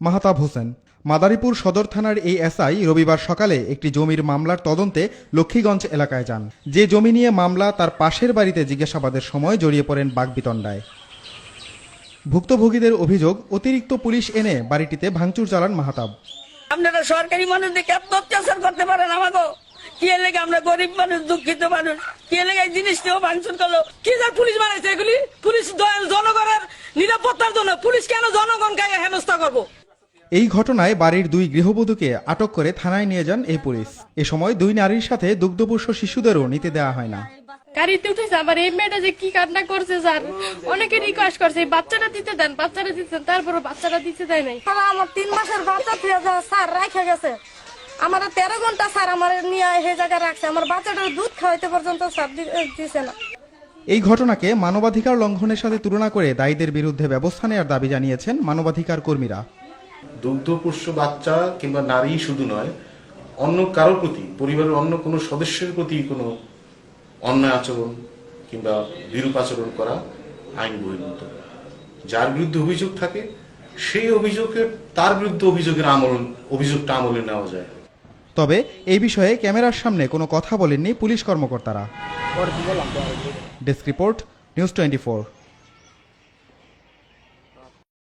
মাহতাব হোসেন। মাদারীপুর সদর থানার এই এসআই রবিবার সকালে একটি জমির মামলার তদন্তে লক্ষ্মীগঞ্জ এলাকায় যান। যে জমি নিয়ে মামলা তার পাশের বাড়িতে জিজ্ঞাসাবাদের সময় জড়িয়ে পড়েন বাগবিতণ্ডায়। ভুক্তভোগীদের অভিযোগ, অতিরিক্ত পুলিশ এনে বাড়িটিতে ভাঙচুর চালান মাহতাব। আপনারা সরকারি মানুষ দেখে এত অত্যাচার করতে পারেন আমাকে? কি লেগে আমরা গরিব মানুষ, দুঃখিত মানুষ? কি লেগে এই জিনিসটিও ভাঙচুর করল? কি যার পুলিশ বানাইছে এগুলি? পুলিশ জনগণের নিরাপত্তার জন্য পুলিশ কেন জনগণকে হেনস্থা করব? এই ঘটনায় বাড়ির দুই গৃহবধূকে আটক করে থানায় নিয়ে যান এই পুলিশ। এ সময় দুই নারীর সাথে দুগ্ধপোষ্য শিশুদেরও নিতে দেওয়া হয় না। গাড়িতে উঠেছে আমার এই মেয়েটা যে কি কান্না করছে স্যার? অনেকে রিকোয়েস্ট করছে বাচ্চাটা দিতে দেন বাচ্চাটা দিতে দেন তারপরে বাচ্চাটা দিতে দেয় নাই। আমার তিন মাসের বাচ্চা স্যার রাখে গেছে। আমার তেরো ঘণ্টা স্যার আমার নিয়ে সেই জায়গায় রাখছে। আমার বাচ্চাটার দুধ খাওয়াইতে পর্যন্ত স্যার দিছে না। এই ঘটনাকে মানবাধিকার লঙ্ঘনের সাথে তুলনা করে দায়ীদের বিরুদ্ধে ব্যবস্থা নেওয়ার দাবি জানিয়েছেন মানবাধিকার কর্মীরা। দুগ্ধপোষ্য বাচ্চা কিংবা নারী শুধু নয় অন্য কারোর প্রতি পরিবারের অন্য কোনো সদস্যের প্রতি কোনো অন্যায় আচরণ কিংবা বিরূপ আচরণ করা আইন বহির্ভূত। যার বিরুদ্ধে অভিযোগ থাকে সেই অভিযোগের তার বিরুদ্ধে অভিযোগের আমল অভিযোগটা আমলে নেওয়া যায়। তবে এই বিষয়ে ক্যামেরার সামনে কোনো কথা বলেননি পুলিশ কর্মকর্তারা। Desk report news twenty